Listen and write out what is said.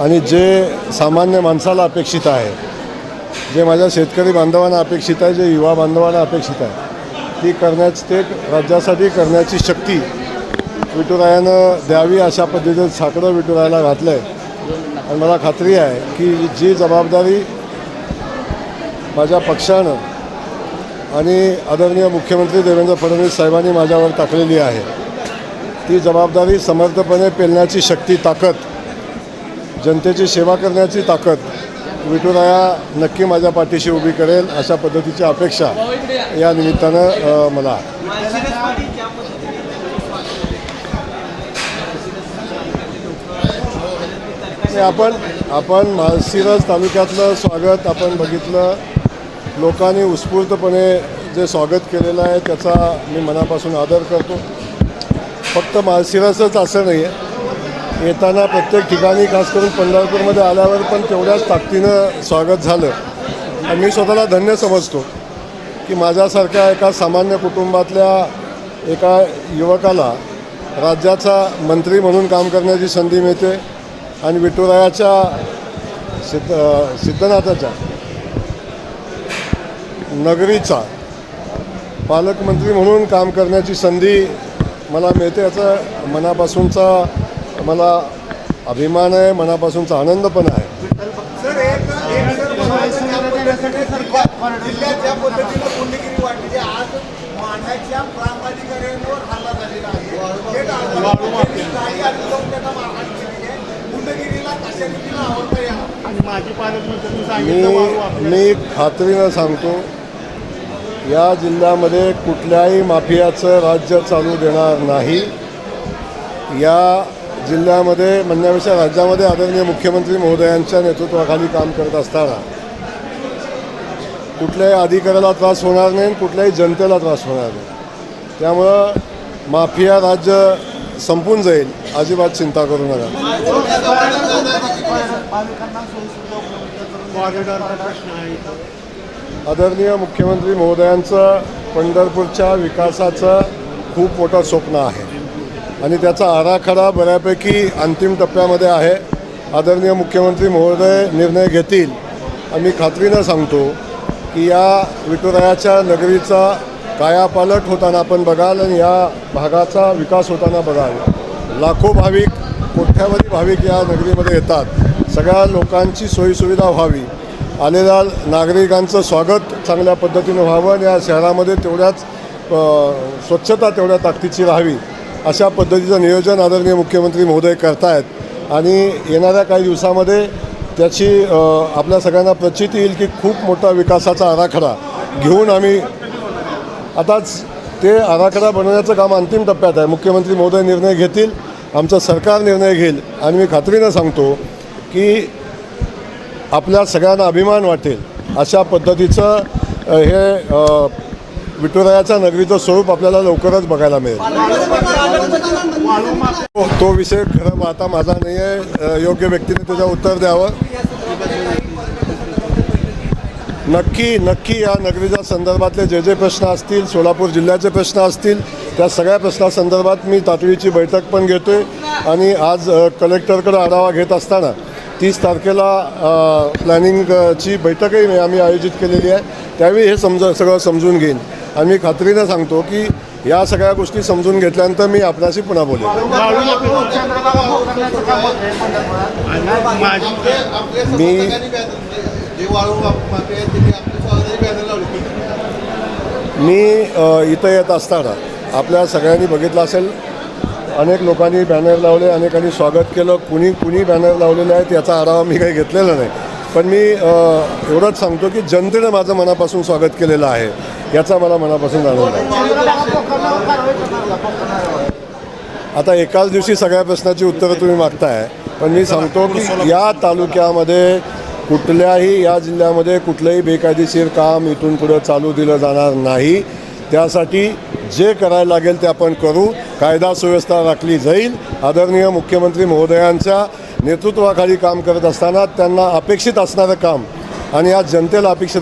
आणि जे सामान्य माणसाला अपेक्षित आहे जे माझ्या शेतकरी बांधवांना अपेक्षित आहे जे युवा बांधवांना अपेक्षित आहे ती करण्याची ते राज्यासाठी करण्याची शक्ती विठुरायानं द्यावी अशा पद्धतीचं साकडं विठुरायाला घातलं आहे आणि मला खात्री आहे की जी जबाबदारी माझ्या पक्षानं आणि आदरणीय मुख्यमंत्री देवेंद्र फडणवीस साहेबांनी माझ्यावर टाकलेली आहे ती जबाबदारी समर्थपणे पेलण्याची शक्ती ताकद जनतेची सेवा करण्याची ताकद विठुराया नक्की माझ्या पाठीशी उभी करेल अशा पद्धतीची अपेक्षा या निमित्तानं मला आपण आपण माळशिरस तालुक्यातलं स्वागत आपण बघितलं. लोकांनी उत्स्फूर्तपणे जे स्वागत केलेलं आहे त्याचा मी मनापासून आदर करतो. फक्त माळशिरसच असं नाही आहे येताना प्रत्येक ठिकाणी खास करून पंढरपूरमध्ये आल्यावर पण तेवढ्याच ताकदीनं स्वागत झालं. आणि मी स्वतःला धन्य समजतो की माझ्यासारख्या एका सामान्य कुटुंबातल्या एका युवकाला राज्याचा मंत्री म्हणून काम करण्याची संधी मिळते आणि विठुरायाच्या सिद्ध सिद्धनाथाच्या नगरीचा पालकमंत्री म्हणून काम करण्याची संधी मला मिळते याचा मनापासूनचा मला अभिमान आहे मनापासूनचा आनंद पण आहे. मी मी खात्रीनं सांगतो या जिल्ह्यामध्ये कुठल्याही माफियाचं राज्य चालू देणार नाही. या जिल्ह्यामध्ये म्हणण्यापेक्षा राज्यामध्ये आदरणीय मुख्यमंत्री महोदयांच्या नेतृत्वाखाली काम करत असताना कुठल्याही अधिकाऱ्याला त्रास होणार नाही आणि कुठल्याही जनतेला त्रास होणार नाही. त्यामुळं माफिया राज्य संपून जाईल अजिबात चिंता करू नका. आदरणीय मुख्यमंत्री महोदयांचं पंढरपूरच्या विकासाचं खूप मोठं स्वप्न आहे. आणि त्याचा आराखडा बऱ्यापैकी अंतिम टप्प्यामध्ये आहे. आदरणीय मुख्यमंत्री महोदय निर्णय घेतील. आम्ही खात्रीनं सांगतो की या विठुरायाच्या नगरीचा कायापालट होताना आपण बघाल आणि या भागाचा विकास होताना बघाल. लाखो भाविक कोट्यावधी भाविक या नगरीमध्ये येतात. सगळ्या लोकांची सोयीसुविधा व्हावी. आलेल्या नागरिकांचं स्वागत चांगल्या पद्धतीनं व्हावं आणि या शहरामध्ये तेवढ्याच स्वच्छता तेवढ्या ताकदीची राहावी. अशा पद्धतीचं नियोजन आदरणीय मुख्यमंत्री महोदय करतायत. आणि येणाऱ्या काही दिवसामध्ये त्याची आपल्या सगळ्यांना प्रचिती येईल की खूप मोठा विकासाचा आराखडा घेऊन आम्ही आताच ते आराखडा बनवण्याचं काम अंतिम टप्प्यात आहे. मुख्यमंत्री महोदय निर्णय घेतील आमचं सरकार निर्णय घेईल. आणि मी खात्रीनं सांगतो की आपल्या सगळ्यांना अभिमान वाटेल अशा पद्धतीचं हे विठुरायाचा नगरीचं स्वरूप आपल्याला लवकरच बघायला मिळेल. तो- तो विषय खरं आता माझा नाही आहे. योग्य व्यक्तीने तुझं उत्तर द्यावं. नक्की नक्की या नगरीच्या संदर्भातले जे जे प्रश्न असतील सोलापूर जिल्ह्याचे प्रश्न असतील त्या सगळ्या प्रश्नासंदर्भात मी तातडीची बैठक पण घेतोय. आणि आज कलेक्टरकडे आढावा घेत असताना तीस तारखेला प्लॅनिंगची बैठकही आम्ही आयोजित केलेली आहे. त्यावेळी हे समज सगळं समजून घेईन. आणि मी खात्रीनं सांगतो की या सगळ्या गोष्टी समजून घेतल्यानंतर मी आपल्याशी पुन्हा बोलेन. मी मी इथं येत असताना आपल्या सगळ्यांनी बघितलं असेल अनेक लोकांनी बॅनर लावले अनेकांनी स्वागत केलं. कुणी कुणी बॅनर लावलेले आहेत याचा आढावा मी काही घेतलेला नाही. पण मी एवढंच सांगतो की जनतेनं माझं मनापासून स्वागत केलेलं आहे. याचा मला मनापासून आनंद आहे. आता एकाच दिवशी सगळ्या प्रश्नाची उत्तरं तुम्ही मागताय. पण मी सांगतो की या तालुक्यामध्ये कुठल्याही या जिल्ह्यामध्ये कुठलंही बेकायदेशीर काम इथून पुढं चालू दिलं जाणार नाही. त्यासाठी जे करायला लागेल ते आपण करू. कायदा सुव्यवस्था राखली जाईल. आदरणीय मुख्यमंत्री महोदयांच्या नेतृत्वाखाली काम करत असताना त्यांना अपेक्षित असणारं काम आणि आज जनतेला अपेक्षित